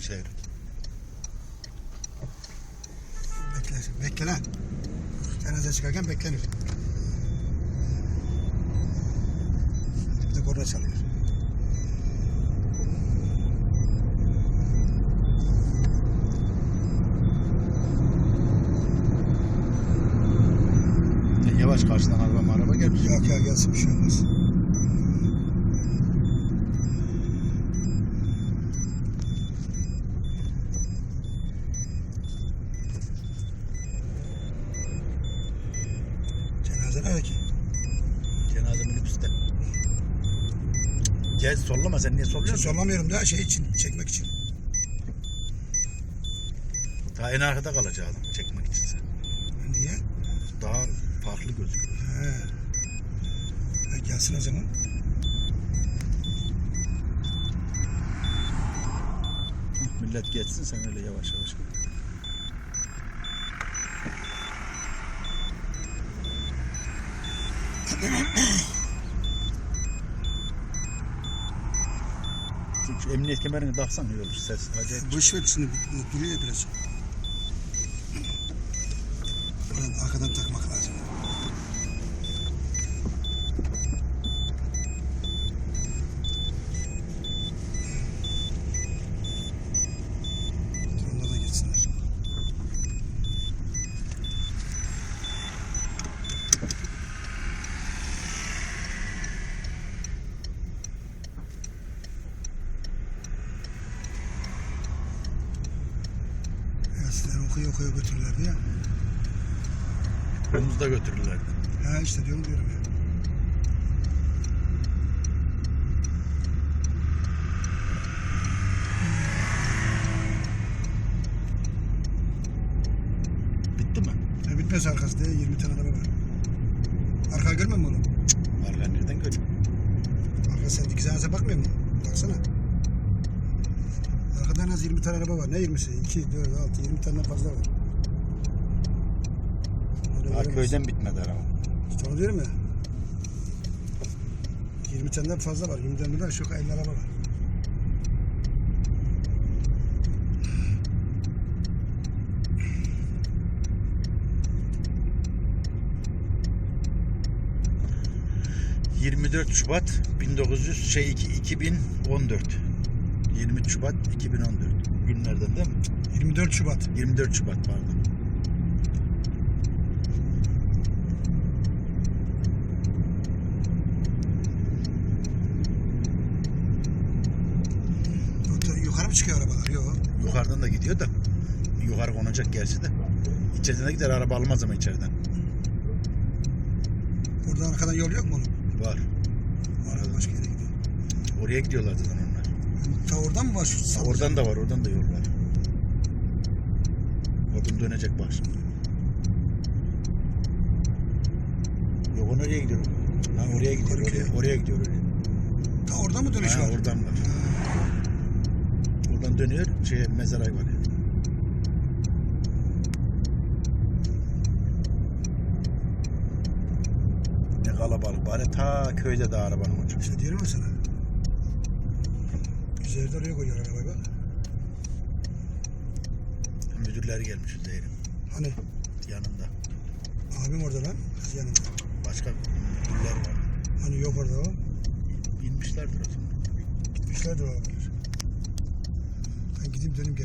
Seyir. Bekle, bekle lan. Cenaze çıkarken beklenir. Bir de korna çalıyor. Yavaş karşıdan araba araba gelmiş. Yok ya gelsin bir şey olmaz. Cenaze nerede ki? Cenaze minibüste. Gel sollama sen niye solluyorsun? sollamıyorum da şey için, çekmek için. Daha en arkada kalacak adam çekmek için sen. Niye? Daha farklı gözüküyor. He. Ha, gelsin o zaman. Millet geçsin sen öyle yavaş yavaş Şu emniyet kemerini taksan iyi olur ses. Acayip. Boş ver şimdi duruyor ya biraz. Buradan arkadan takmak lazım. Onlar da geçsinler. Okuya okuya götürürlerdi ya. Omuzda götürürlerdi. Ha işte diyorum diyorum ya. Bitti mi? Ya bitmez arkası diye 20 tane araba var. Arka görmüyor musun oğlum? Arka nereden götür? Arka sen dikizanese bakmıyor musun? Baksana. Arkada en az 20 tane araba var. Ne 20'si? 2, 4, 6, 20 tane fazla var. Göremezsin. köyden bitmedi araba. İşte onu diyorum ya. 20 taneden fazla var. 20 taneden şu 50 araba var. Hı. 24 Şubat 1900 şey iki- 2014. 23 Şubat 2014. Günlerden değil mi? 24 Şubat. 24 Şubat pardon. Yukarı mı çıkıyor arabalar? Yok. Yukarıdan da gidiyor da. Yukarı konacak gerçi de. İçeriden de gider araba almaz ama içeriden. Oradan arkadan yol yok mu oğlum? Var. Arada başka yere gidiyor. Oraya gidiyorlar zaten onlar. Ta oradan mı var şu sağ- Oradan da var, oradan da yol var. Oradan dönecek bak şimdi. Yok o nereye gidiyor? Ha oraya gidiyor, oraya, oraya gidiyor. Oraya. Ta oradan mı dönüş Ha, var? oradan var. Oradan dönüyor, şey mezara var. Ne kalabalık bari ta köyde de arabanın ucu. İşte diyorum sana. Üzerinde oraya koyuyor arabayı bak. Müdürleri gelmiş Üzeyir'in Hani yanında. abim orada lan. Kız yanında. Başka müdürler var. Hani yok orada o. Binmişlerdir o zaman. Gitmişlerdir o arabalar. Ben gideyim döneyim gel.